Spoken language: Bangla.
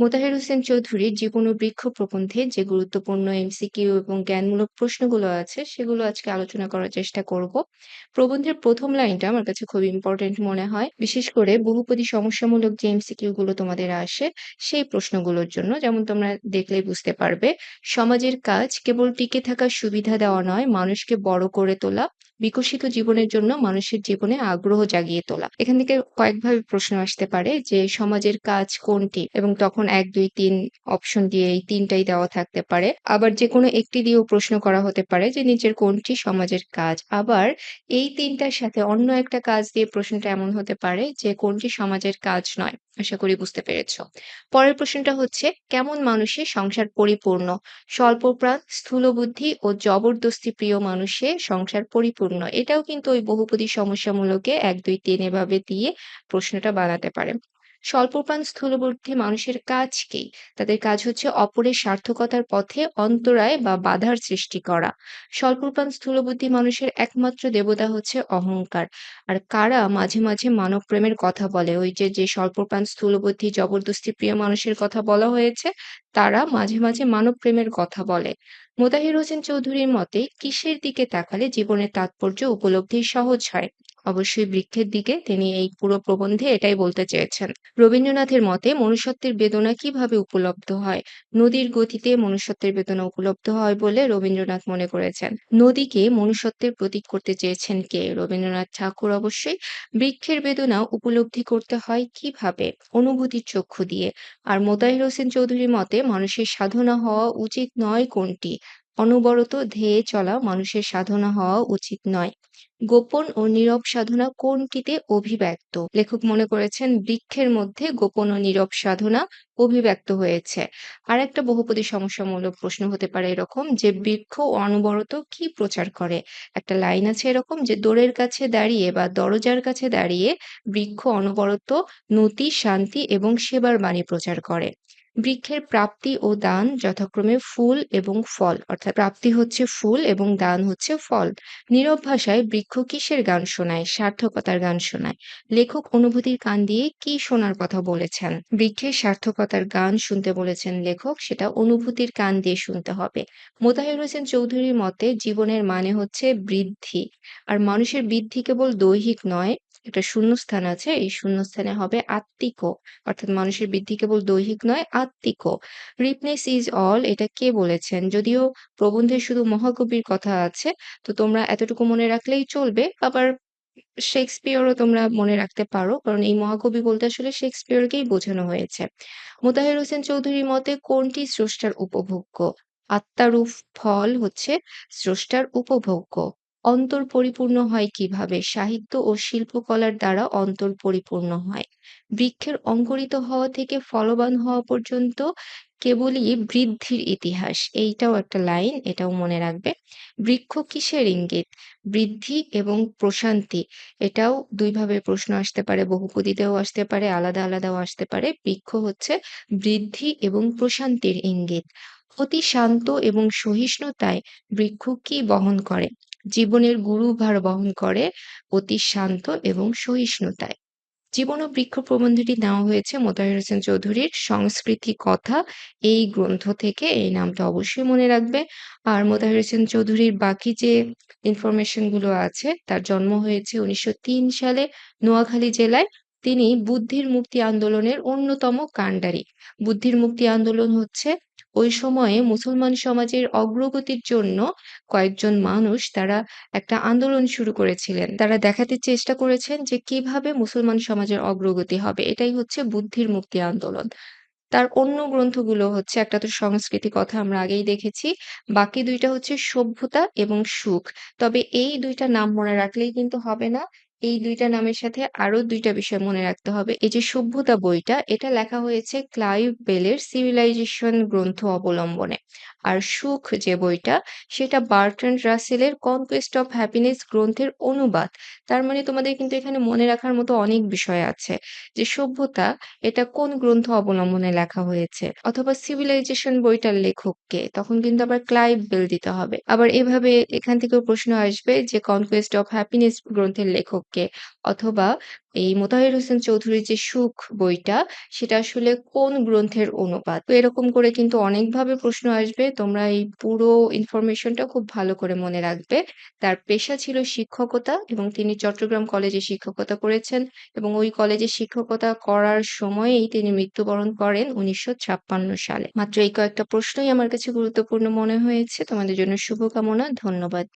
মোতাহের হোসেন চৌধুরীর জীবন ও বৃক্ষ প্রবন্ধে যে গুরুত্বপূর্ণ এমসিকিউ এবং জ্ঞানমূলক প্রশ্নগুলো আছে, সেগুলো আজকে আলোচনা করার চেষ্টা করব। প্রবন্ধের প্রথম লাইনটা আমার কাছে খুব ইম্পর্টেন্ট মনে হয়। বিশেষ করে বহুপদী সমস্যামূলক যে এমসিকিউ গুলো তোমাদের আসে, সেই প্রশ্নগুলোর জন্য। যেমন তোমরা দেখলেই বুঝতে পারবে, সমাজের কাজ কেবল টিকে থাকার সুবিধা দেওয়া নয়, মানুষকে বড় করে তোলা। বিকশিত জীবনের জন্য মানুষের জীবনে আগ্রহ জাগিয়ে তোলা। এখান থেকে কয়েকভাবে প্রশ্ন আসতে পারে যে, সমাজের কাজ কোনটি? এবং তখন এক, দুই, তিন অপশন দিয়ে এই তিনটাই দেওয়া থাকতে পারে। আবার যে কোনো একটি দিয়েও প্রশ্ন করা হতে পারে যে নিচের কোনটি সমাজের কাজ? আবার এই তিনটার সাথে অন্য একটা কাজ দিয়ে প্রশ্নটা এমন হতে পারে যে, কোনটি সমাজের কাজ নয়। আশা করি বুঝতে পেরেছ। পরের প্রশ্নটা হচ্ছে, কেমন মানুষের সংসার পরিপূর্ণ? স্বল্প প্রাণ, স্থূল বুদ্ধি ও জবরদস্তি প্রিয় মানুষের সংসার পরিপূর্ণ? এটাও কিন্তু ওই বহুপদী সমস্যামূলকে এক, দুই, তিন এভাবে দিয়ে প্রশ্নটা বানাতে পারে। স্বল্পপ্রাণ স্থূলবুদ্ধি মানুষের কাজ কি? তাদের কাজ হচ্ছে অপরের সার্থকতার পথে অন্তরায় বা বাধার সৃষ্টি করা। স্বল্পপ্রাণ স্থূলবুদ্ধি মানুষের একমাত্র দেবতা হচ্ছে অহংকার। আর কারা মাঝে মাঝে মানব প্রেমের কথা বলে? ওই যে যে স্বল্পপ্রাণ স্থূলবুদ্ধি জবরদস্তি প্রিয় মানুষের কথা বলা হয়েছে, তারা মাঝে মাঝে মানব প্রেমের কথা বলে। মোতাহির হোসেন চৌধুরীর মতে, কিসের দিকে তাকালে জীবনের তাৎপর্য উপলব্ধি সহজ হয়? অবশ্যই বৃক্ষের দিকে তিনি এই পুরো প্রবন্ধে এটাই বলতে চেয়েছেন। রবীন্দ্রনাথের মতে মনুষ্যত্বের বেদনা কীভাবে উপলব্ধ হয়? নদীর গতিতে মনুষ্যত্বের বেদনা উপলব্ধ হয় বলে রবীন্দ্রনাথ মনে করেছেন। নদীকে মনুষ্যত্বের প্রতীক করতে চেয়েছেন কে? রবীন্দ্রনাথ ঠাকুর অবশ্যই বৃক্ষের বেদনা উপলব্ধি করতে হয় কীভাবে? অনুভূতির চক্ষু দিয়ে। আর মোতাহির হোসেন চৌধুরীর মতে মানুষের সাধনা হওয়া উচিত নয় কোনটি? অনবরত ধেয়ে চলা মানুষের সাধনা হওয়া উচিত নয়। গোপন ও নীরব সাধনা কোনটিতে অভিব্যক্ত? লেখক মনে করেছেন, বৃক্ষের মধ্যে গোপন ও নীরব সাধনা অভিব্যক্ত হয়েছে। আর একটা বহুপদী সমস্যামূলক প্রশ্ন হতে পারে এরকম, যে বৃক্ষ অনবরত কি প্রচার করে? একটা লাইন আছে এরকম, যে দোরের কাছে দাঁড়িয়ে বা দরজার কাছে দাঁড়িয়ে বৃক্ষ অনবরত নতি, শান্তি এবং সেবার বাণী প্রচার করে। বৃক্ষের প্রাপ্তি ও দান যথাক্রমে ফুল এবং ফল, অর্থাৎ প্রাপ্তি হচ্ছে ফুল এবং দান হচ্ছে ফল। নীরব ভাষায় বৃক্ষ কিসের গান শোনায়? সার্থকতার গান শোনায়। লেখক অনুভূতির কান দিয়ে কি শোনার কথা বলেছেন? বৃক্ষের সার্থকতার গান শুনতে বলেছেন লেখক, সেটা অনুভূতির কান দিয়ে শুনতে হবে। মোতাহির হোসেন চৌধুরীর মতে, জীবনের মানে হচ্ছে বৃদ্ধি, আর মানুষের বৃদ্ধি কেবল দৈহিক নয় একটা শূন্যস্থান আছে, এই শূন্যস্থানে হবে আত্মিক। অর্থাৎ মানুষের বৃদ্ধি কেবল দৈহিক নয়, আত্মিক। রিপনেস ইজ অল, এটা কে বলেছেন? যদিও প্রবন্ধে শুধু মহাকবির কথা আছে, তো তোমরা এতটুকু মনে রাখলেই চলবে। আবার শেক্সপিয়রও তোমরা মনে রাখতে পারো, কারণ এই মহাকবি বলতে আসলে শেক্সপিয়রকেই বোঝানো হয়েছে। মোতাহের হোসেন চৌধুরীর মতে, কোনটি স্রষ্টার উপভোগ্য? আত্মারূপ ফল হচ্ছে স্রষ্টার উপভোগ্য। অন্তর পরিপূর্ণ হয় কীভাবে? সাহিত্য ও শিল্পকলার দ্বারা অন্তর পরিপূর্ণ হয়। বৃক্ষের অঙ্কুরিত হওয়া থেকে ফলবান হওয়া পর্যন্ত কেবলই বৃদ্ধির ইতিহাস। এইটাও একটা লাইন, এটাও মনে রাখবে। বৃক্ষ কিসের ইঙ্গিত? বৃদ্ধি এবং প্রশান্তি। এটাও দুইভাবে প্রশ্ন আসতে পারে, বহুপদীতেও আসতে পারে, আলাদা আলাদাও আসতে পারে। বৃক্ষ হচ্ছে বৃদ্ধি এবং প্রশান্তির ইঙ্গিত। অতি শান্ত এবং সহিষ্ণুতায় বৃক্ষ কি বহন করে? জীবনের গুরুভার বহন করে অতি শান্ত এবং সহিষ্ণুতায়। জীবন ও বৃক্ষ প্রবন্ধটি নেওয়া হয়েছে মোতাহির হোসেন চৌধুরীর সংস্কৃতি কথা এই গ্রন্থ থেকে। এই নামটা অবশ্যই মনে রাখবে। আর মোতাহির হোসেন চৌধুরীর বাকি যে ইনফরমেশনগুলো আছে, তার জন্ম হয়েছে উনিশশো তিন সালে নোয়াখালী জেলায়। তিনি বুদ্ধির মুক্তি আন্দোলনের অন্যতম কাণ্ডারি। বুদ্ধির মুক্তি আন্দোলন হচ্ছে ওই সময়ে মুসলমান সমাজের অগ্রগতির জন্য কয়েকজন মানুষ তারা একটা আন্দোলন শুরু করেছিলেন। তারা দেখাতে চেষ্টা করেছেন যে কীভাবে মুসলমান সমাজের অগ্রগতি হবে। এটাই হচ্ছে বুদ্ধির মুক্তি আন্দোলন। তার অন্য গ্রন্থগুলো হচ্ছে, একটা তো সংস্কৃতি কথা আমরা আগেই দেখেছি, বাকি দুইটা হচ্ছে সভ্যতা এবং সুখ। তবে এই দুইটা নাম মনে রাখলেই কিন্তু হবে না। এই দুইটা নামের সাথে আরও দুইটা বিষয় মনে রাখতে হবে। এই যে সভ্যতা বইটা, এটা লেখা হয়েছে ক্লাইভ বেলের সিভিলাইজেশন গ্রন্থ অবলম্বনে। আর সুখ যে বইটা, সেটা বার্ট্রান্ড রাসেলের কনকোয়েস্ট অফ হ্যাপিনেস গ্রন্থের অনুবাদ। তার মানে তোমাদের কিন্তু এখানে মনে রাখার মতো অনেক বিষয় আছে যে সভ্যতা, এটা কোন গ্রন্থ অবলম্বনে লেখা হয়েছে? অথবা সিভিলাইজেশন বইটার লেখককে, তখন কিন্তু আবার ক্লাইভ বেল দিতে হবে। আবার এভাবে এখান থেকেও প্রশ্ন আসবে যে কনকোয়েস্ট অফ হ্যাপিনেস গ্রন্থের লেখককে অথবা এই মোতাহির হোসেন চৌধুরীর যে সুখ বইটা, সেটা আসলে কোন গ্রন্থের অনুপাত তো এরকম করে কিন্তু অনেকভাবে প্রশ্ন আসবে। তোমরা এই পুরো ইনফরমেশনটা খুব ভালো করে মনে রাখবে। তার পেশা ছিল শিক্ষকতা এবং তিনি চট্টগ্রাম কলেজে শিক্ষকতা করেছেন এবং ওই কলেজে শিক্ষকতা করার সময়েই তিনি মৃত্যুবরণ করেন ১৯৫৬ সালে। মাত্র এই কয়েকটা প্রশ্নই আমার কাছে গুরুত্বপূর্ণ মনে হয়েছে। তোমাদের জন্য শুভকামনা। ধন্যবাদ।